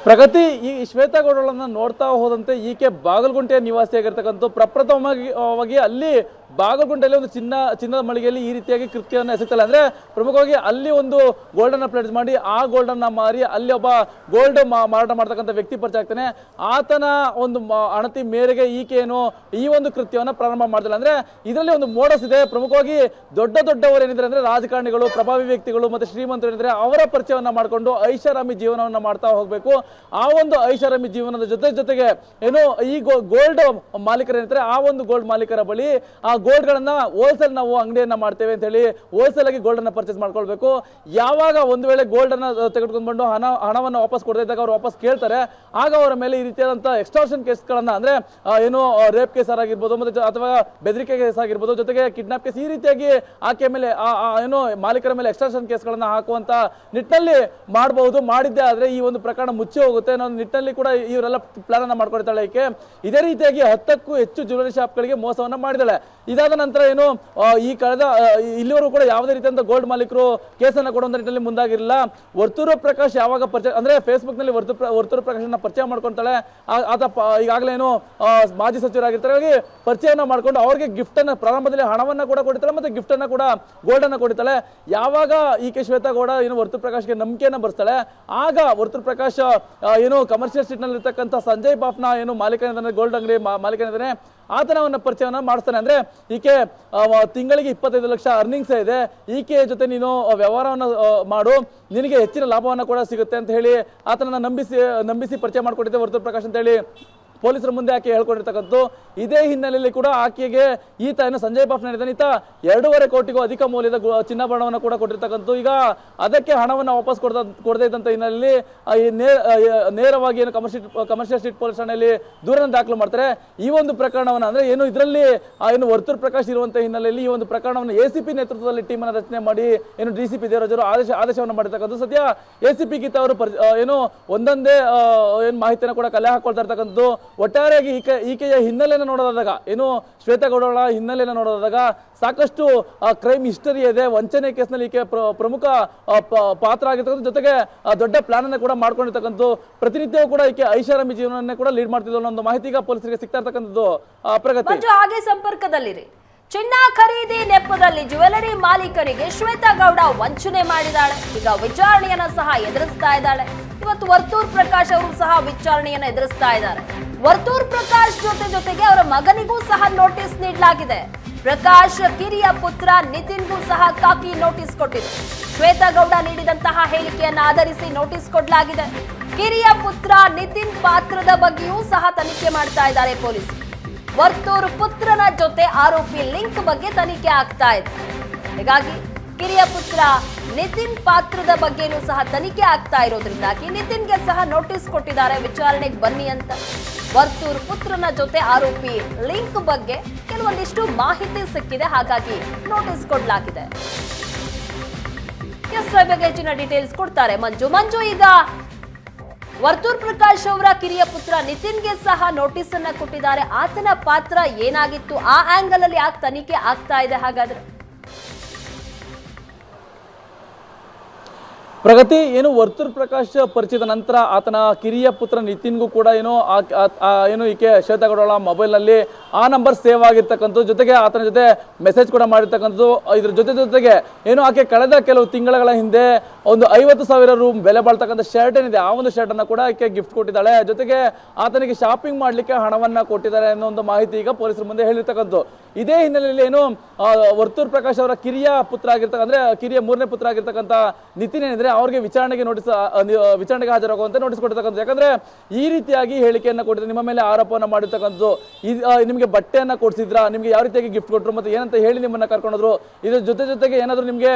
ಪ್ರಗತಿ ಈ ಶ್ವೇತಗೌಡಗಳನ್ನು ನೋಡ್ತಾ ಹೋದಂತೆ ಈಕೆ ಬಾಗಲಗುಂಟೆಯ ನಿವಾಸಿಯಾಗಿರ್ತಕ್ಕಂಥ ಪ್ರಪ್ರಥಮವಾಗಿ ಅಲ್ಲಿ ಬಾಗಲಗುಂಟೆಯಲ್ಲಿ ಒಂದು ಚಿನ್ನ, ಚಿನ್ನದ ಮಳಿಗೆಯಲ್ಲಿ ಈ ರೀತಿಯಾಗಿ ಕೃತ್ಯವನ್ನು ಎಸಗ್ತಾಳೆ ಅಂದರೆ ಪ್ರಮುಖವಾಗಿ ಅಲ್ಲಿ ಒಂದು ಗೋಲ್ಡನ್ನು ಪ್ಲೇಟ್ ಮಾಡಿ, ಆ ಗೋಲ್ಡನ್ನು ಮಾರಿ, ಅಲ್ಲಿ ಒಬ್ಬ ಗೋಲ್ಡ್ ಮಾರಾಟ ಮಾಡ್ತಕ್ಕಂಥ ವ್ಯಕ್ತಿ ಪರಿಚಯ ಆಗ್ತಾನೆ. ಆತನ ಒಂದು ಅಣತಿ ಮೇರೆಗೆ ಈಕೆಯನ್ನು ಈ ಒಂದು ಕೃತ್ಯವನ್ನು ಪ್ರಾರಂಭ ಮಾಡ್ತಾಳೆ. ಅಂದರೆ ಇದರಲ್ಲಿ ಒಂದು ಮೋಡಸ್ ಇದೆ. ಪ್ರಮುಖವಾಗಿ ದೊಡ್ಡ ದೊಡ್ಡವರು ಏನಿದ್ದಾರೆ ಅಂದ್ರೆ ರಾಜಕಾರಣಿಗಳು, ಪ್ರಭಾವಿ ವ್ಯಕ್ತಿಗಳು ಮತ್ತೆ ಶ್ರೀಮಂತರು ಏನಿದ್ರೆ ಅವರ ಪರಿಚಯವನ್ನ ಮಾಡಿಕೊಂಡು ಐಷಾರಾಮಿ ಜೀವನವನ್ನ ಮಾಡ್ತಾ ಹೋಗ್ಬೇಕು. ಆ ಒಂದು ಐಷಾರಾಮಿ ಜೀವನದ ಜೊತೆ ಜೊತೆಗೆ ಏನು, ಈ ಗೋಲ್ಡ್ ಮಾಲೀಕರು ಏನಿರ್ತಾರೆ, ಆ ಒಂದು ಗೋಲ್ಡ್ ಮಾಲೀಕರ ಬಳಿ ಆ ಗೋಲ್ಡ್ ಗಳನ್ನ ಹೋಲ್ಸೇಲ್ ನಾವು ಅಂಗಡಿಯನ್ನ ಮಾಡ್ತೇವೆ ಅಂತ ಹೇಳಿ ಹೋಲ್ಸೇಲ್ ಆಗಿ ಗೋಲ್ಡ್ ಅನ್ನ ಪರ್ಚೇಸ್ ಮಾಡ್ಕೊಳ್ಬೇಕು. ಯಾವಾಗ ಒಂದು ವೇಳೆ ಗೋಲ್ಡ್ ಅನ್ನ ತೆಗೆದುಕೊಂಡು ಬಂದು ಹಣ, ಹಣವನ್ನು ವಾಪಸ್ ಕೊಡದೇ ಇದ್ದಾಗ ಅವ್ರು ವಾಪಸ್ ಕೇಳ್ತಾರೆ. ಆಗ ಅವರ ಮೇಲೆ ಈ ರೀತಿಯಾದಂತಹ ಎಕ್ಸ್ಟಾರ್ಷನ್ ಕೇಸ್ಗಳನ್ನ ಅಂದ್ರೆ ಏನು ರೇಪ್ ಕೇಸ್ ಆಗಿರ್ಬೋದು ಮತ್ತೆ ಅಥವಾ ಬೆದರಿಕೆ ಕೇಸ್ ಆಗಿರ್ಬೋದು, ಜೊತೆಗೆ ಕಿಡ್ನಾಪ್ ಕೇಸ್ ಈ ರೀತಿಯಾಗಿ ಆಕೆ ಮೇಲೆ ಏನು, ಮಾಲೀಕರ ಮೇಲೆ ಎಕ್ಸ್ಟಾರ್ಷನ್ ಕೇಸ್ಗಳನ್ನ ಹಾಕುವಂತ ನಿಟ್ಟಿನಲ್ಲಿ ಮಾಡಬಹುದು, ಮಾಡಿದ್ದೆ ಆದ್ರೆ ಈ ಒಂದು ಪ್ರಕರಣ ಮುಚ್ಚಿ ಹೋಗುತ್ತೆ ಅನ್ನೋ ನಿಟ್ಟಿನಲ್ಲಿ ಕೂಡ ಇವರೆಲ್ಲ ಪ್ಲಾನ್ ಅನ್ನ ಮಾಡ್ಕೊಳ್ತಾಳೆ ಇದೇ ರೀತಿಯಾಗಿ ಹತ್ತಕ್ಕೂ ಹೆಚ್ಚು ಜ್ಯುವೆಲರಿ ಶಾಪ್ಗಳಿಗೆ ಮೋಸವನ್ನ ಮಾಡಿದಾಳೆ ಇದಾದ ನಂತರ ಏನು ಈ ಕಳೆದ ಇಲ್ಲಿವರೆಗೂ ಕೂಡ ಯಾವುದೇ ರೀತಿಯಂತ ಗೋಲ್ಡ್ ಮಾಲೀಕರು ಕೇಸನ್ನು ಕೊಡುವಂತ ನಿಟ್ಟಿನಲ್ಲಿ ಮುಂದಾಗಿರಲಿಲ್ಲ. ವರ್ತೂರು ಪ್ರಕಾಶ್ ಯಾವಾಗ ಪರಿಚಯ, ಅಂದ್ರೆ ಫೇಸ್ಬುಕ್ನಲ್ಲಿ ವರ್ತು ವರ್ತೂರು ಪ್ರಕಾಶನ ಪರಿಚಯ ಮಾಡ್ಕೊಂತಾಳೆ. ಆತ ಈಗಾಗಲೇ ಏನು ಮಾಜಿ ಸಚಿವರಾಗಿರ್ತಾರೆ. ಹಾಗಾಗಿ ಪರಿಚಯನ ಮಾಡ್ಕೊಂಡು ಅವ್ರಿಗೆ ಗಿಫ್ಟ್ ಅನ್ನ, ಪ್ರಾರಂಭದಲ್ಲಿ ಹಣವನ್ನ ಕೂಡ ಕೊಡ್ತಾಳೆ ಮತ್ತೆ ಗಿಫ್ಟ್ ಅನ್ನ ಕೂಡ ಗೋಲ್ಡ್ ಅನ್ನ ಕೊಡ್ತಾಳೆ. ಯಾವಾಗ ಈ ಶ್ವೇತಾ ಗೌಡ ಏನು ವರ್ತು ಪ್ರಕಾಶ್ಗೆ ನಂಬಿಕೆಯನ್ನು ಬರ್ತಾಳೆ ಆಗ ವರ್ತೂರು ಪ್ರಕಾಶ್ ಏನು ಕಮರ್ಷಿಯಲ್ ಸ್ಟ್ರೀಟ್ನಲ್ಲಿ ಇರ್ತಕ್ಕಂಥ ಸಂಜಯ್ ಬಾಪ್ನ ಏನು ಮಾಲೀಕನಿದ್ದಾನೆ ಗೋಲ್ಡ್ ಅಂಗಡಿ ಮಾಲೀಕನಿದ್ದಾನೆ ಆತನವನ್ನ ಪರಿಚಯವನ್ನ ಮಾಡಿಸ್ತಾನೆ. ಅಂದ್ರೆ ಈಕೆ ತಿಂಗಳಿಗೆ ಇಪ್ಪತ್ತೈದು ಲಕ್ಷ ಅರ್ನಿಂಗ್ಸ್ ಇದೆ. ಈಕೆ ಜೊತೆ ನೀನು ವ್ಯವಹಾರವನ್ನು ಮಾಡು. ನಿನಗೆ ಹೆಚ್ಚಿನ ಲಾಭವನ್ನ ಕೂಡ ಸಿಗುತ್ತೆ ಅಂತ ಹೇಳಿ ಆತನನ್ನ ನಂಬಿಸಿ ನಂಬಿಸಿ ಪರಿಚಯ ಮಾಡಿಕೊಟ್ಟಿದ್ದೆ ವರ್ತು ಪ್ರಕಾಶ್ ಅಂತ ಹೇಳಿ. ಪೊಲೀಸರ ಮುಂದೆ ಆಕೆ ಹೇಳ್ಕೊಂಡಿರ್ತಕ್ಕಂಥದ್ದು. ಇದೇ ಹಿನ್ನೆಲೆಯಲ್ಲಿ ಕೂಡ ಆಕೆಗೆ ಈತ ಏನು ಸಂಜಯ್ ಬಾಫ್ ನಡೆದಾನೆ. ಈತ ಎರಡೂವರೆ ಕೋಟಿಗೂ ಅಧಿಕ ಮೌಲ್ಯದ ಚಿನ್ನಾಭರಣವನ್ನು ಕೂಡ ಕೊಟ್ಟಿರ್ತಕ್ಕಂಥ ಈಗ ಅದಕ್ಕೆ ಹಣವನ್ನು ವಾಪಸ್ ಕೊಡ್ದ ಕೊಡದೇ ಇದ್ದಂಥ ಹಿನ್ನೆಲೆಯಲ್ಲಿ ನೇರವಾಗಿ ಏನು ಕಮರ್ಷಿಯಲ್ ಕಮರ್ಷಿಯಲ್ ಸ್ಟ್ರೀಟ್ ಪೊಲೀಸ್ ಠಾಣೆಯಲ್ಲಿ ದೂರನ್ನು ದಾಖಲು ಮಾಡ್ತಾರೆ. ಈ ಒಂದು ಪ್ರಕರಣವನ್ನು ಅಂದರೆ ಏನು ಇದರಲ್ಲಿ ಏನು ವರ್ತೂರ್ ಪ್ರಕಾಶ್ ಇರುವಂಥ ಹಿನ್ನೆಲೆಯಲ್ಲಿ ಈ ಒಂದು ಪ್ರಕರಣವನ್ನು ಎ ಸಿ ಪಿ ನೇತೃತ್ವದಲ್ಲಿ ಟೀಮನ್ನು ರಚನೆ ಮಾಡಿ ಏನು ಡಿ ಸಿ ಪಿ ದೇವರಾಜರು ಆದೇಶ ಆದೇಶವನ್ನು ಮಾಡಿರ್ತಕ್ಕಂಥದ್ದು. ಸದ್ಯ ಎ ಸಿ ಪಿ ಗೀತಾ ಅವರು ಏನು ಒಂದೊಂದೇ ಏನು ಮಾಹಿತಿಯನ್ನು ಕೂಡ ಕಲೆ ಹಾಕೊಳ್ತಾ ಇರ್ತಕ್ಕಂಥದ್ದು. ಒಟ್ಟಾರೆಯಾಗಿ ಈಕೆ, ಈಕೆಯ ಹಿನ್ನೆಲೆಯನ್ನು ನೋಡೋದಾದಾಗ, ಏನು ಶ್ವೇತಗೌಡಳ ಹಿನ್ನೆಲೆಯನ್ನು ನೋಡೋದಾದಾಗ ಸಾಕಷ್ಟು ಕ್ರೈಮ್ ಹಿಸ್ಟರಿ ಇದೆ. ವಂಚನೆ ಕೇಸ್ನಲ್ಲಿ ಈಕೆ ಪ್ರಮುಖ ಪಾತ್ರ ಆಗಿರ್ತಕ್ಕಂಥ ಜೊತೆಗೆ ದೊಡ್ಡ ಪ್ಲಾನ್ ಅನ್ನು ಕೂಡ ಮಾಡ್ಕೊಂಡಿರ್ತಕ್ಕಂಥದ್ದು. ಪ್ರತಿನಿತ್ಯವೂ ಕೂಡ ಈಕೆ ಐಷಾರಾಮಿ ಜೀವನವನ್ನೇ ಕೂಡ ಲೀಡ್ ಮಾಡ್ತಿದ್ದು ಅನ್ನೋ ಒಂದು ಮಾಹಿತಿ ಈಗ ಪೊಲೀಸರಿಗೆ ಸಿಗ್ತಾ ಇರ್ತಕ್ಕಂಥದ್ದು ಪ್ರಗತಿ ಹಾಗೆ ಸಂಪರ್ಕದಲ್ಲಿರಿ. ಚಿನ್ನ ಖರೀದಿ ನೆಪದಲ್ಲಿ ಜ್ಯುವೆಲರಿ ಮಾಲೀಕರಿಗೆ ಶ್ವೇತಾ ಗೌಡ ವಂಚನೆ ಮಾಡಿದಾಳೆ ಈಗ ವಿಚಾರಣೆಯನ್ನ ಸಹ ಎದುರಿಸ್ತಾ ಇದ್ದಾಳೆ. ಇವತ್ತು ವರ್ತೂರ್ ಪ್ರಕಾಶ್ ಅವರು ಸಹ ವಿಚಾರಣೆಯನ್ನ ಎದುರಿಸ್ತಾ ಇದ್ದಾರೆ. ವರ್ತೂರ್ ಪ್ರಕಾಶ್ ಜೊತೆ ಜೊತೆಗೆ ಅವರ ಮಗನಿಗೂ ಸಹ ನೋಟಿಸ್ ನೀಡಲಾಗಿದೆ. ಪ್ರಕಾಶ್ ಕಿರಿಯ ಪುತ್ರ ನಿತಿನ್ಗೂ ಸಹ ಕಾಕಿ ನೋಟಿಸ್ ಕೊಟ್ಟಿದೆ. ಶ್ವೇತಾ ಗೌಡ ನೀಡಿದಂತಹ ಹೇಳಿಕೆಯನ್ನು ಆಧರಿಸಿ ನೋಟಿಸ್ ಕೊಡಲಾಗಿದೆ. ಕಿರಿಯ ಪುತ್ರ ನಿತಿನ್ ಪಾತ್ರದ ಬಗ್ಗೆಯೂ ಸಹ ತನಿಖೆ ಮಾಡ್ತಾ ಇದ್ದಾರೆ ಪೊಲೀಸರು ವರ್ತೂರ್ ಪುತ್ರನ ಜೊತೆ ಆರೋಪಿ ಲಿಂಕ್ ಬಗ್ಗೆ ತನಿಖೆ ಆಗ್ತಾ ಇದೆ. ಹೀಗಾಗಿ ಕಿರಿಯ ಪುತ್ರ ನಿತಿನ್ ಪಾತ್ರದ ಬಗ್ಗೆನೂ ಸಹ ತನಿಖೆ ಆಗ್ತಾ ಇರೋದ್ರಿಂದಾಗಿ ನಿತಿನ್ಗೆ ಸಹ ನೋಟಿಸ್ ಕೊಟ್ಟಿದ್ದಾರೆ. ವಿಚಾರಣೆಗೆ ಬನ್ನಿ ಅಂತ. ವರ್ತೂರ್ ಪುತ್ರನ ಜೊತೆ ಆರೋಪಿ ಲಿಂಕ್ ಬಗ್ಗೆ ಕೆಲವೊಂದಿಷ್ಟು ಮಾಹಿತಿ ಸಿಕ್ಕಿದೆ. ಹಾಗಾಗಿ ನೋಟಿಸ್ ಕೊಡಲಾಗಿದೆ. ಎಸ್ ಹೆಚ್ಚಿನ ಡೀಟೇಲ್ಸ್ ಕೊಡ್ತಾರೆ ಮಂಜು. ಮಂಜು, ಈಗ ವರ್ತೂರ್ ಪ್ರಕಾಶ್ ಅವರ ಕಿರಿಯ ಪುತ್ರ ನಿತಿನ್ಗೆ ಸಹ ನೋಟಿಸ್ ಅನ್ನ ಕೊಟ್ಟಿದ್ದಾರೆ. ಆತನ ಪಾತ್ರ ಏನಾಗಿತ್ತು? ಆ ಆಂಗಲ್ ಅಲ್ಲಿ ಯಾಕೆ ತನಿಖೆ ಆಗ್ತಾ ಇದೆ ಹಾಗಾದ್ರೆ. ಪ್ರಗತಿ ಏನು ವರ್ತೂರ್ ಪ್ರಕಾಶ್ ಪರಿಚಯದ ನಂತರ ಆತನ ಕಿರಿಯ ಪುತ್ರ ನಿತಿನ್ಗೂ ಕೂಡ ಏನು ಏನು ಈಕೆ ಶ್ವೇತಾಗೌಡಳ ಮೊಬೈಲ್ನಲ್ಲಿ ಆ ನಂಬರ್ ಸೇವ್ ಆಗಿರ್ತಕ್ಕಂಥದ್ದು. ಜೊತೆಗೆ ಆತನ ಜೊತೆ ಮೆಸೇಜ್ ಕೂಡ ಮಾಡಿರ್ತಕ್ಕಂಥದ್ದು. ಇದ್ರ ಜೊತೆ ಜೊತೆಗೆ ಏನು ಆಕೆ ಕಳೆದ ಕೆಲವು ತಿಂಗಳ ಹಿಂದೆ ಒಂದು ಐವತ್ತು ಸಾವಿರ ರೂ ಬೆಲೆ ಬಾಳ್ತಕ್ಕಂಥ ಶರ್ಟ್ ಏನಿದೆ, ಆ ಒಂದು ಶರ್ಟ್ ಅನ್ನ ಕೂಡ ಆಕೆ ಗಿಫ್ಟ್ ಕೊಟ್ಟಿದ್ದಾಳೆ. ಜೊತೆಗೆ ಆತನಿಗೆ ಶಾಪಿಂಗ್ ಮಾಡಲಿಕ್ಕೆ ಹಣವನ್ನ ಕೊಟ್ಟಿದ್ದಾರೆ ಅನ್ನೋ ಒಂದು ಮಾಹಿತಿ ಈಗ ಪೊಲೀಸರ ಮುಂದೆ ಹೇಳಿರ್ತಕ್ಕಂಥದ್ದು. ಇದೇ ಹಿನ್ನೆಲೆಯಲ್ಲಿ ಏನು ವರ್ತೂರ್ ಪ್ರಕಾಶ್ ಅವರ ಕಿರಿಯ ಪುತ್ರ ಆಗಿರ್ತಕ್ಕ ಅಂದ್ರೆ, ಕಿರಿಯ ಮೂರನೇ ಪುತ್ರ ಆಗಿರ್ತಕ್ಕಂಥ ನಿತಿನ್ ಏನಿದ್ರೆ ಅವ್ರಿಗೆ ವಿಚಾರಣೆಗೆ ನೋಟಿಸ್ ವಿಚಾರಣೆಗೆ ಹಾಜರಾಗುವಂತೆ ನೋಟಿಸ್ ಕೊಟ್ಟಿರ್ತಕ್ಕಂಥ ಯಾಕಂದ್ರೆ ಈ ರೀತಿಯಾಗಿ ಹೇಳಿಕೆಯನ್ನ ಕೊಟ್ಟಿದ್ರೆ ನಿಮ್ಮ ಮೇಲೆ ಆರೋಪವನ್ನ ಮಾಡಿರ್ತಕ್ಕಂಥದ್ದು. ನಿಮ್ಗೆ ಬಟ್ಟೆಯನ್ನ ಕೊಡ್ಸಿದ್ರ, ನಿಮ್ಗೆ ಯಾವ ರೀತಿಯಾಗಿ ಗಿಫ್ಟ್ ಕೊಟ್ರು ಮತ್ತೆ ಏನಂತ ಹೇಳಿ ನಿಮ್ಮನ್ನ ಕರ್ಕೊಂಡ್ರು ಇದ್ರ ಜೊತೆ ಜೊತೆಗೆ ಏನಾದ್ರು ನಿಮ್ಗೆ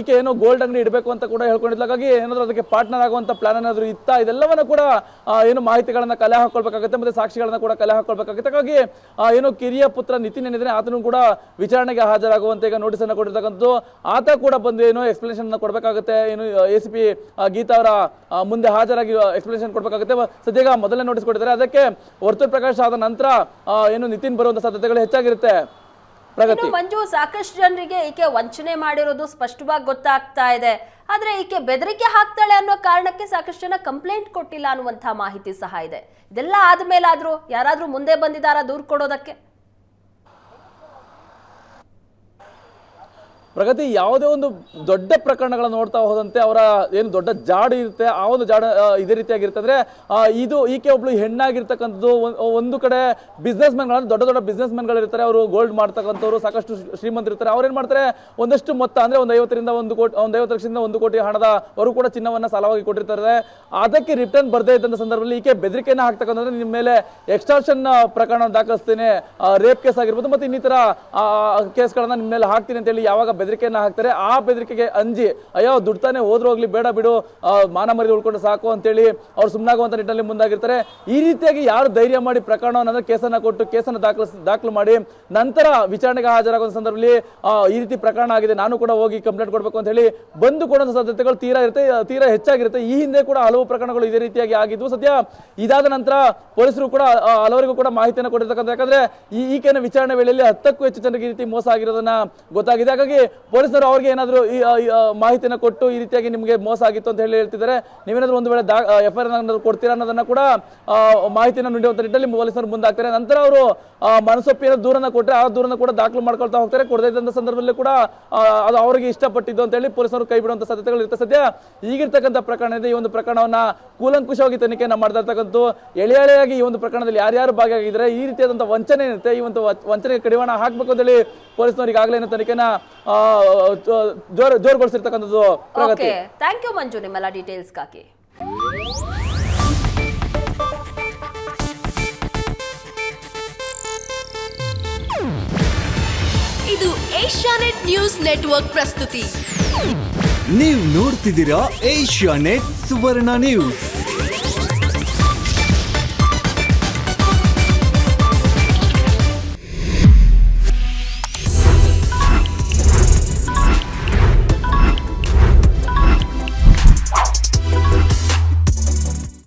ಈಕೆ ಏನೋ ಗೋಲ್ಡ್ ಅಂಗಡಿ ಇಡಬೇಕು ಅಂತ ಕೂಡ ಹೇಳ್ಕೊಂಡಿದ್ಲ. ಹಾಗಾಗಿ ಏನಾದ್ರು ಅದಕ್ಕೆ ಪಾರ್ಟ್ನರ್ ಆಗುವಂತ ಪ್ಲಾನ್ ಏನಾದ್ರು ಇತ್ತ? ಇದೆಲ್ಲವನ್ನ ಕೂಡ ಏನು ಮಾಹಿತಿಗಳನ್ನ ಕಲೆ ಹಾಕೊಳ್ಬೇಕಾಗುತ್ತೆ, ಮತ್ತೆ ಸಾಕ್ಷಿಗಳನ್ನ ಕೂಡ ಕಲೆ ಹಾಕೊಳ್ಬೇಕಾಗುತ್ತೆ. ಹಾಗಾಗಿ ಏನು ಕಿರಿಯ ಪುತ್ರ ನಿತಿನ್ ಏನಿದ್ರೆ ಆತನು ಕೂಡ ವಿಚಾರಣೆಗೆ ಹಾಜರಾಗುವಂತೆ ಈಗ ನೋಟಿಸ್ ಅನ್ನು ಕೊಟ್ಟಿರ್ತಕ್ಕಂಥದ್ದು. ಆತ ಕೂಡ ಬಂದು ಏನು ಎಕ್ಸ್ಪ್ಲನೇಷನ್ ಕೊಡಬೇಕಾಗುತ್ತೆ, ಏನು ಎ ಸಿ ಪಿ ಗೀತಾ ಅವರ ಮುಂದೆ ಹಾಜರಾಗಿ ಎಕ್ಸ್ಪ್ಲನೇಷನ್ ಕೊಡಬೇಕಾಗುತ್ತೆ. ಸದ್ಯಗ ಮೊದಲನೇ ನೋಟಿಸ್ ಕೊಟ್ಟಿದ್ದಾರೆ. ಅದಕ್ಕೆ ವರ್ತು ಪ್ರಕಾಶ್ ಆದ ನಂತರ ಏನು ನಿತಿನ್ ಬರುವಂತ ಸಾಧ್ಯತೆಗಳು ಹೆಚ್ಚಾಗಿರುತ್ತೆ. ಮಂಜು, ಸಾಕಷ್ಟು ಜನರಿಗೆ ಈಕೆ ವಂಚನೆ ಮಾಡಿರೋದು ಸ್ಪಷ್ಟವಾಗಿ ಗೊತ್ತಾಗ್ತಾ ಇದೆ. ಆದ್ರೆ ಈಕೆ ಬೆದರಿಕೆ ಹಾಕ್ತಾಳೆ ಅನ್ನೋ ಕಾರಣಕ್ಕೆ ಸಾಕಷ್ಟು ಜನ ಕಂಪ್ಲೇಂಟ್ ಕೊಟ್ಟಿಲ್ಲ ಅನ್ನುವಂತಹ ಮಾಹಿತಿ ಸಹ ಇದೆ. ಇದೆಲ್ಲ ಆದ್ಮೇಲಾದ್ರೂ ಯಾರಾದ್ರೂ ಮುಂದೆ ಬಂದಿದಾರ ದೂರ್ ಕೊಡೋದಕ್ಕೆ? ಪ್ರಗತಿ ಯಾವುದೇ ಒಂದು ದೊಡ್ಡ ಪ್ರಕರಣಗಳನ್ನು ನೋಡ್ತಾ ಹೋದಂತೆ ಅವರ ಏನು ದೊಡ್ಡ ಜಾಡು ಇರುತ್ತೆ, ಆ ಒಂದು ಜಾಡ ಇದೇ ರೀತಿಯಾಗಿರುತ್ತೆ. ಅಂದ್ರೆ ಇದು ಈಕೆ ಒಬ್ಳು ಹೆಣ್ಣಾಗಿರ್ತಕ್ಕಂಥದ್ದು ಒಂದು ಕಡೆ ಬಿಸ್ನೆಸ್ ಮ್ಯಾನ್ಗಳು ದೊಡ್ಡ ದೊಡ್ಡ ಬಿಸ್ನೆಸ್ ಮ್ಯಾನ್ಗಳು ಇರ್ತಾರೆ ಅವರು ಗೋಲ್ಡ್ ಮಾಡ್ತಕ್ಕಂಥವ್ರು, ಸಾಕಷ್ಟು ಶ್ರೀಮಂತರು ಇರ್ತಾರೆ ಅವ್ರು ಏನು ಮಾಡ್ತಾರೆ? ಒಂದಷ್ಟು ಮೊತ್ತ, ಅಂದರೆ ಒಂದು ಐವತ್ತರಿಂದ ಒಂದು ಕೋಟಿ, ಒಂದು ಐವತ್ತು ಲಕ್ಷದಿಂದ ಒಂದು ಕೋಟಿ ಹಣದ ಅವರು ಕೂಡ ಚಿನ್ನವನ್ನು ಸಾಲವಾಗಿ ಕೊಟ್ಟಿರ್ತಾರೆ. ಅದಕ್ಕೆ ರಿಟರ್ನ್ ಬರದೇ ಇದ್ದಂಥ ಸಂದರ್ಭದಲ್ಲಿ ಈಕೆ ಬೆದರಿಕೆಯನ್ನು ಹಾಕ್ತಕ್ಕಂಥದ್ದು ನಿಮ್ಮ ಮೇಲೆ ಎಕ್ಸ್ಟಾರ್ಷನ್ ಪ್ರಕರಣ ದಾಖಲಿಸ್ತೇನೆ ರೇಪ್ ಕೇಸ್ ಆಗಿರ್ಬೋದು, ಮತ್ತು ಇನ್ನಿತರ ಕೇಸ್ಗಳನ್ನು ನಿಮ್ಮ ಮೇಲೆ ಹಾಕ್ತೀನಿ ಅಂತ ಹೇಳಿ ಯಾವಾಗ ಬೆದರಿಕೆಯನ್ನ ಹಾಕ್ತಾರೆ. ಆ ಬೆದರಿಕೆಗೆ ಅಂಜಿ, ಅಯ್ಯೋ ದುಡ್ತಾನೆ ಹೋದ್ರೂ ಹೋಗ್ಲಿ ಬೇಡ ಬಿಡು. ಮಾನ ಮರಿ ಉಳ್ಕೊಂಡು ಸಾಕು ಅಂತೇಳಿ ಅವ್ರು ಸುಮ್ಮನಾಗುವಂತ ನಿಟ್ಟಿನಲ್ಲಿ ಮುಂದಾಗಿರ್ತಾರೆ. ಈ ರೀತಿಯಾಗಿ ಯಾರು ಧೈರ್ಯ ಮಾಡಿ ಪ್ರಕರಣವನ್ನು ಕೇಸನ್ನು ಕೊಟ್ಟು ಕೇಸನ್ನು ದಾಖಲಿಸ್, ದಾಖಲು ಮಾಡಿ ನಂತರ ವಿಚಾರಣೆಗೆ ಹಾಜರಾಗುವ ಸಂದರ್ಭದಲ್ಲಿ ಈ ರೀತಿ ಪ್ರಕರಣ ಆಗಿದೆ, ನಾನು ಕೂಡ ಹೋಗಿ ಕಂಪ್ಲೇಂಟ್ ಕೊಡಬೇಕು ಅಂತ ಹೇಳಿ ಬಂದು ಕೊಡುವಂತ ಸಾಧ್ಯತೆಗಳು ತೀರಾ ಇರುತ್ತೆ, ತೀರಾ ಹೆಚ್ಚಾಗಿರುತ್ತೆ. ಈ ಹಿಂದೆ ಕೂಡ ಹಲವು ಪ್ರಕರಣಗಳು ಇದೇ ರೀತಿಯಾಗಿ ಆಗಿದ್ದು ಸದ್ಯ ಇದಾದ ನಂತರ ಪೊಲೀಸರು ಕೂಡ ಹಲವರಿಗೂ ಕೂಡ ಮಾಹಿತಿಯನ್ನು ಕೊಟ್ಟಿರ್ತಕ್ಕಂಥ, ಯಾಕಂದ್ರೆ ಈ ಈಕೆನ ವಿಚಾರಣೆ ವೇಳೆಯಲ್ಲಿ ಹತ್ತಕ್ಕೂ ಹೆಚ್ಚು ಜನರಿಗೆ ಈ ರೀತಿ ಮೋಸ ಆಗಿರೋದನ್ನ ಗೊತ್ತಾಗಿದೆ. ಹಾಗಾಗಿ ಪೊಲೀಸರು ಅವ್ರಿಗೆ ಏನಾದರೂ ಈ ಮಾಹಿತಿಯನ್ನು ಕೊಟ್ಟು ಈ ರೀತಿಯಾಗಿ ನಿಮಗೆ ಮೋಸ ಆಗಿತ್ತು ಅಂತ ಹೇಳಿ ಹೇಳ್ತಿದ್ದಾರೆ. ನೀವೇನಾದರೂ ಒಂದು ವೇಳೆ ಎಫ್ ಐ ಆರ್ ಕೊಡ್ತೀರಾ ಅನ್ನೋದನ್ನು ಕೂಡ ಮಾಹಿತಿನ ನೀಡುವಂಥ ನಿಟ್ಟಲ್ಲಿ ಪೊಲೀಸರು ಮುಂದಾಗ್ತಾರೆ. ನಂತರ ಅವರು ಮನಸ್ಸೊಪ್ಪಿನ ದೂರನ ಕೊಟ್ಟರೆ ಆ ದೂರನ ಕೂಡ ದಾಖಲು ಮಾಡ್ಕೊಳ್ತಾ ಹೋಗ್ತಾರೆ. ಕೊಡದೇ ಇದ್ದಂಥ ಸಂದರ್ಭದಲ್ಲಿ ಕೂಡ ಅದು ಅವರಿಗೆ ಇಷ್ಟಪಟ್ಟಿದ್ದು ಅಂತ ಹೇಳಿ ಪೊಲೀಸರು ಕೈ ಬಿಡುವಂಥ ಸಾಧ್ಯತೆಗಳು ಇರುತ್ತೆ. ಸದ್ಯ ಈಗಿರ್ತಕ್ಕಂಥ ಪ್ರಕರಣ ಇದೆ. ಈ ಒಂದು ಪ್ರಕರಣವನ್ನು ಕೂಲಂಕುಷವಾಗಿ ತನಿಖೆಯನ್ನು ಮಾಡ್ತಾ ಇರ್ತಕ್ಕಂಥ ಎಳೆ ಈ ಒಂದು ಪ್ರಕರಣದಲ್ಲಿ ಯಾರ್ಯಾರು ಭಾಗಿಯಾಗಿದ್ದಾರೆ, ಈ ರೀತಿಯಾದಂಥ ವಂಚನೆ ಏನಿರುತ್ತೆ, ಈ ಒಂದು ವಂಚನೆಗೆ ಕಡಿವಾಣ ಹಾಕಬೇಕು ಅಂತ ಹೇಳಿ ಪೊಲೀಸ್ನವರು ಈಗಾಗಲೇ ತನಿಖೆನ ಜೋರ್ ಜೋರ್ಗೊಳಿಸಿರ್ತಕ್ಕಂಥದ್ದು ಪ್ರಗತಿ. ಓಕೆ ಥ್ಯಾಂಕ್ ಯು ಮಂಜು ನಿಮ್ಮೆಲ್ಲ ಡೀಟೇಲ್ಸ್ಗಾಗಿ ಇದು ಏಷ್ಯಾನೆಟ್ ನ್ಯೂಸ್ ನೆಟ್ವರ್ಕ್ ಪ್ರಸ್ತುತಿ. ನೀವು ನೋಡ್ತಿದ್ದೀರಾ ಏಷ್ಯಾ ನೆಟ್ ಸುವರ್ಣ ನ್ಯೂಸ್.